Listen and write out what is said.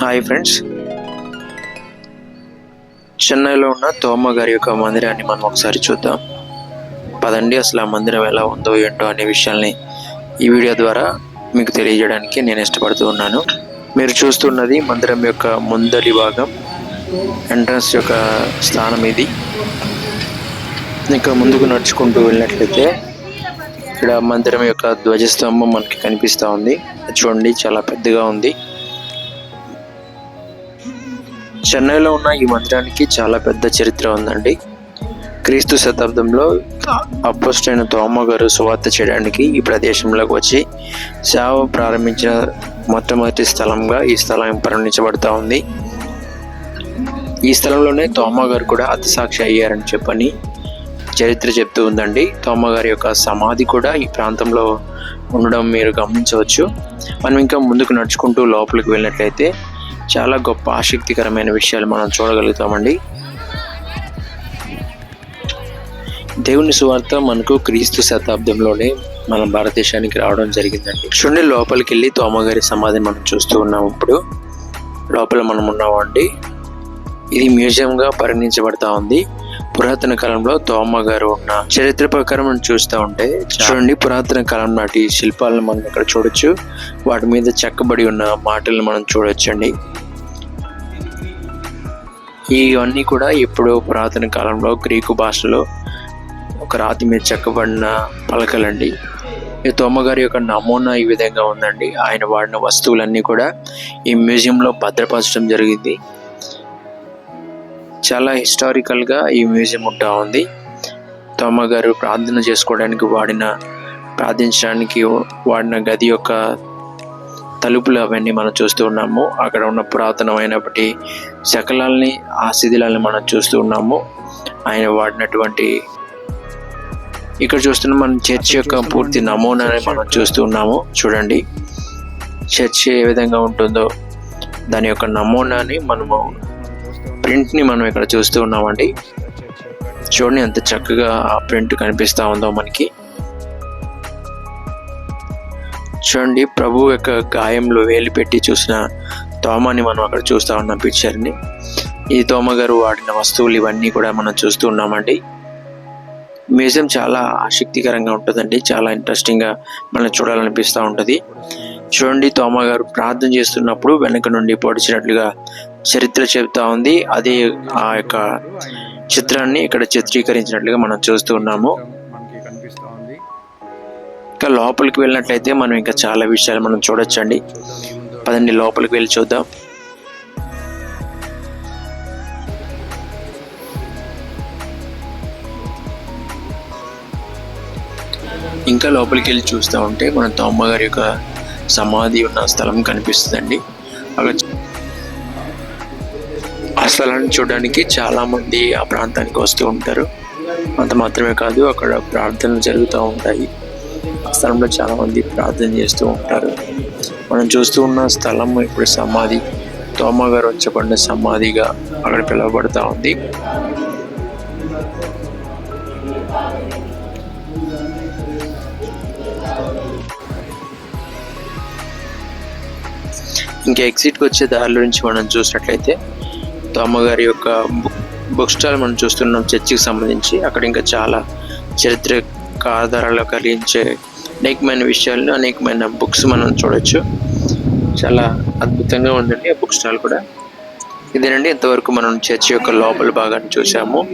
Hi friends చెన్నైలో ఉన్న తోమ గారి యొక్క మందిరాన్ని మనం ఒకసారి చూద్దాం. పదండి అసలు ఆ మందిరం ఎలా ఉందో ఏంటో అనే విషయాల్ని ఈ వీడియో ద్వారా మీకు తెలియజేయడానికి నేను ఇష్టపడుతూ ఉన్నాను. మీరు చూస్తున్నది మందిరం యొక్క ముందరి భాగం ఎంట్రన్స్ యొక్క స్థానం ఇది. ఇంకా ముందుకు నడుచుకుంటూ వెళ్ళినట్లయితే ఇక్కడ మందిరం యొక్క ధ్వజస్తంభం మనకి కనిపిస్తూ ఉంది. చూడండి చాలా పెద్దగా ఉంది. చెన్నైలో ఉన్న ఈ మందిరానికి చాలా పెద్ద చరిత్ర ఉందండి. క్రీస్తు శతాబ్దంలో అపోస్టైన తోమ గారు సువార్త చేయడానికి ఈ ప్రదేశంలోకి వచ్చి సేవ ప్రారంభించిన మొట్టమొదటి స్థలంగా ఈ స్థలం పరిగణించబడతా ఉంది. ఈ స్థలంలోనే తోమ గారు కూడా అతిసాక్షి అయ్యారని చెప్పని చరిత్ర చెప్తూ ఉందండి. తోమ గారి యొక్క సమాధి కూడా ఈ ప్రాంతంలో ఉండడం మీరు గమనించవచ్చు. మనం ఇంకా ముందుకు నడుచుకుంటూ లోపలికి వెళ్ళినట్లయితే చాలా గొప్ప ఆసక్తికరమైన విషయాలు మనం చూడగలుగుతామండి. దేవుని సువార్త మనకు క్రీస్తు శతాబ్దంలోనే మన భారతదేశానికి రావడం జరిగిందండి. చూడండి లోపలికి వెళ్ళి తోమగారి సమాధిని మనం చూస్తూ ఉన్నాం ఇప్పుడు. లోపల మనం ఉన్నామండి ఇది మ్యూజియంగా పరిగణించబడతా ఉంది. పురాతన కాలంలో తోమ గారు ఉన్న చరిత్ర ప్రకారం మనం చూస్తూ ఉంటే చూడండి పురాతన కాలం నాటి శిల్పాలను మనం ఇక్కడ చూడొచ్చు. వాటి మీద చెక్కబడి ఉన్న మాటలను మనం చూడొచ్చండి. ఇవన్నీ కూడా ఇప్పుడు పురాతన కాలంలో గ్రీకు భాషలో ఒక రాతి మీద చెక్కబడిన పలకలండి. ఈ తోమగారి యొక్క నమూనా ఈ విధంగా ఉందండి. ఆయన వాడిన వస్తువులన్నీ కూడా ఈ మ్యూజియంలో భద్రపరచడం జరిగింది. చాలా హిస్టారికల్గా ఈ మ్యూజియం ఉంటా ఉంది. తోమ గారు ప్రార్థన చేసుకోవడానికి వాడిన ప్రార్థించడానికి వాడిన గది యొక్క తలుపులు అవన్నీ మనం చూస్తూ ఉన్నాము. అక్కడ ఉన్న పురాతనమైనప్పటి శకలాల్ని ఆ శిథిలాల్ని మనం చూస్తూ ఉన్నాము. ఆయన వాడినటువంటి ఇక్కడ చూస్తున్న మనం చర్చ్ యొక్క పూర్తి నమూనాని మనం చూస్తూ ఉన్నాము. చూడండి. చర్చ్ ఏ విధంగా ఉంటుందో దాని యొక్క నమూనాని మనము ప్రింట్ని మనం ఇక్కడ చూస్తూ ఉన్నామండి. చూడండి ఎంత చక్కగా ఆ ప్రింట్ కనిపిస్తూ ఉందో మనకి. చూడండి ప్రభు యొక్క గాయంలో వేలు పెట్టి చూసిన తోమని మనం అక్కడ చూస్తూ ఉన్నాం పిక్చర్ని. ఈ తోమ గారు వాడిన వస్తువులు ఇవన్నీ కూడా మనం చూస్తూ ఉన్నామండి. మ్యూజియం చాలా ఆసక్తికరంగా ఉంటుందండి. చాలా ఇంట్రెస్టింగ్గా మనం చూడాలనిపిస్తూ ఉంటుంది. చూడండి తోమ గారు ప్రార్థన చేస్తున్నప్పుడు వెనక నుండి పొడిచినట్లుగా చరిత్ర చెబుతా ఉంది. అది ఆ యొక్క చిత్రాన్ని ఇక్కడ చిత్రీకరించినట్లుగా మనం చూస్తూ ఉన్నాము. ఇంకా లోపలికి వెళ్ళినట్లయితే మనం ఇంకా చాలా విషయాలు మనం చూడొచ్చండి. పదండి లోపలికి వెళ్ళి చూద్దాం. ఇంకా లోపలికి వెళ్ళి చూస్తూ ఉంటే మన తమ్మగారి యొక్క సమాధి ఉన్న స్థలం కనిపిస్తుందండి. అక్కడ స్థలాన్ని చూడడానికి చాలామంది ఆ ప్రాంతానికి వస్తూ ఉంటారు. అంత మాత్రమే కాదు అక్కడ ప్రార్థనలు జరుగుతూ ఉంటాయి. ఆ స్థలంలో చాలామంది ప్రార్థన చేస్తూ ఉంటారు. మనం చూస్తూ ఉన్న స్థలం ఇప్పుడు సమాధి. తోమగారు వచ్చబడిన సమాధిగా అక్కడ పిలువబడతా ఉంది. ఇంకా ఎగ్జిట్కి వచ్చే దారిలో నుంచి మనం చూసినట్లయితే అమ్మగారి యొక్క బుక్ బుక్ స్టాల్ మనం చూస్తున్నాం చర్చికి సంబంధించి. అక్కడ ఇంకా చాలా చరిత్రక ఆధారాలు కలిగించే అనేకమైన విషయాలు అనేకమైన బుక్స్ మనం చూడొచ్చు. చాలా అద్భుతంగా ఉందండి ఆ బుక్ స్టాల్ కూడా. ఇదేనండి ఇంతవరకు మనం చర్చి యొక్క లోపల భాగాన్ని చూసాము